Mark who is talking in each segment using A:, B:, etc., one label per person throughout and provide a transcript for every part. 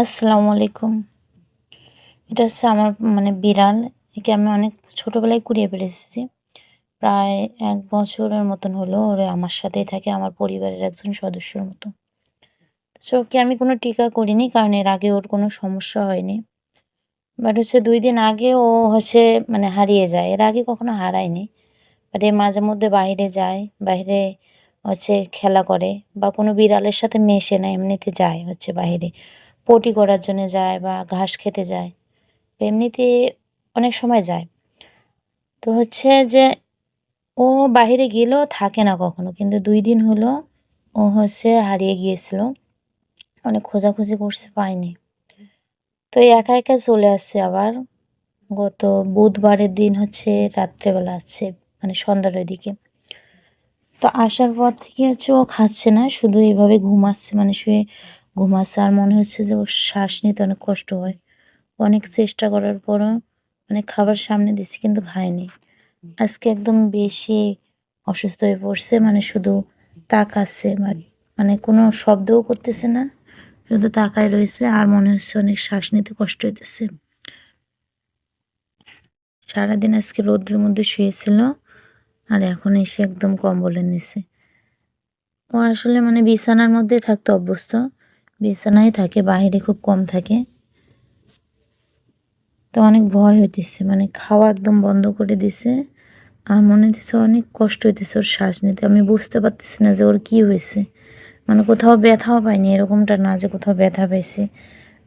A: আসসালামু আলাইকুম। এটা হচ্ছে আমার মানে বিড়াল। একে আমি অনেক ছোটোবেলায় কুড়িয়ে পেরেছি প্রায় এক বছরের মতন হলো ওরা আমার সাথেই থাকে, আমার পরিবারের একজন সদস্যর মতো। সো ওকে আমি কোনো টিকা করিনি, কারণ এর আগে ওর কোনো সমস্যা হয়নি। বাট হচ্ছে দুই দিন আগে ও হচ্ছে মানে হারিয়ে যায়। এর আগে কখনো হারায়নি। বাট এ মাঝে মধ্যে বাইরে যায়, বাইরে হচ্ছে খেলা করে, বা কোনো বিড়ালের সাথে মেশে না, এমনিতে যায় হচ্ছে বাইরে। পটি করার জন্য যায় বা ঘাস খেতে যায় এমনিতে অনেক সময় যায়। তো হচ্ছে যে ও বাইরে গেলেও থাকে না কখনো, কিন্তু দুই দিন হলো ও হচ্ছে হারিয়ে গিয়েছিল। অনেক খোঁজাখুঁজি করছে পায়নি তো একা একা চলে আসছে আবার। গত বুধবারের দিন হচ্ছে রাত্রেবেলা আসছে মানে সন্ধ্যার ওইদিকে। তো আসার পর থেকে হচ্ছে ও খাচ্ছে না, শুধু এইভাবে ঘুমাচ্ছে মানে শুয়ে ঘুমাচ্ছে আর মনে হচ্ছে যে ওর শ্বাস নিতে অনেক কষ্ট হয়। অনেক চেষ্টা করার পরও মানে খাবার সামনে দিচ্ছি কিন্তু খায়নি। আজকে একদম বেশি অসুস্থ হয়ে পড়ছে মানে শুধু তাকাচ্ছে মানে কোনো শব্দও করতেছে না, শুধু তাকায় রয়েছে আর মনে হচ্ছে অনেক শ্বাস নিতে কষ্ট হইতেছে। সারাদিন আজকে রৌদ্রের মধ্যে শুয়েছিল আর এখন এসে একদম কম্বলের নিচে। ও আসলে মানে বিছানার মধ্যে থাকতে অভ্যস্ত। বিছানায় থাকে, বাহিরে খুব কম থাকে। তো অনেক ভয় হইতেছে মানে খাওয়া একদম বন্ধ করে দিছে। আর মনে হচ্ছে অনেক কষ্ট হইতেছে ওর শ্বাস নিতে। আমি বুঝতে পারতেছি না যে ওর কী হয়েছে। মানে কোথাও ব্যথাও পাইনি, এরকমটা না যে কোথাও ব্যথা পাইছে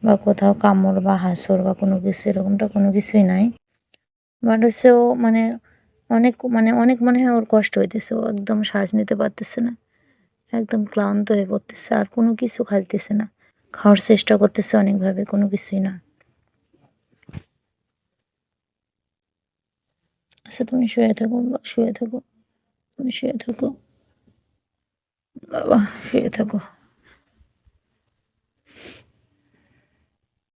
A: বা কোথাও কামড় বা হাসর বা কোনো কিছু, এরকমটা কোনো কিছুই নাই। বাট হচ্ছে ও মানে অনেক মানে অনেক মনে হয় ওর কষ্ট হইতেছে, ও একদম শ্বাস নিতে পারতেছে না। একদম ক্লান্ত হয়ে পড়তেছে, আর কোনো কিছু খাইতেছে না। খাওয়ার চেষ্টা করতেছে অনেকভাবে, কোনো কিছুই না। আচ্ছা তুমি শুয়ে থাকো শুয়ে থাকো, তুমি শুয়ে থাকো। বাবা, শুয়ে থাকো।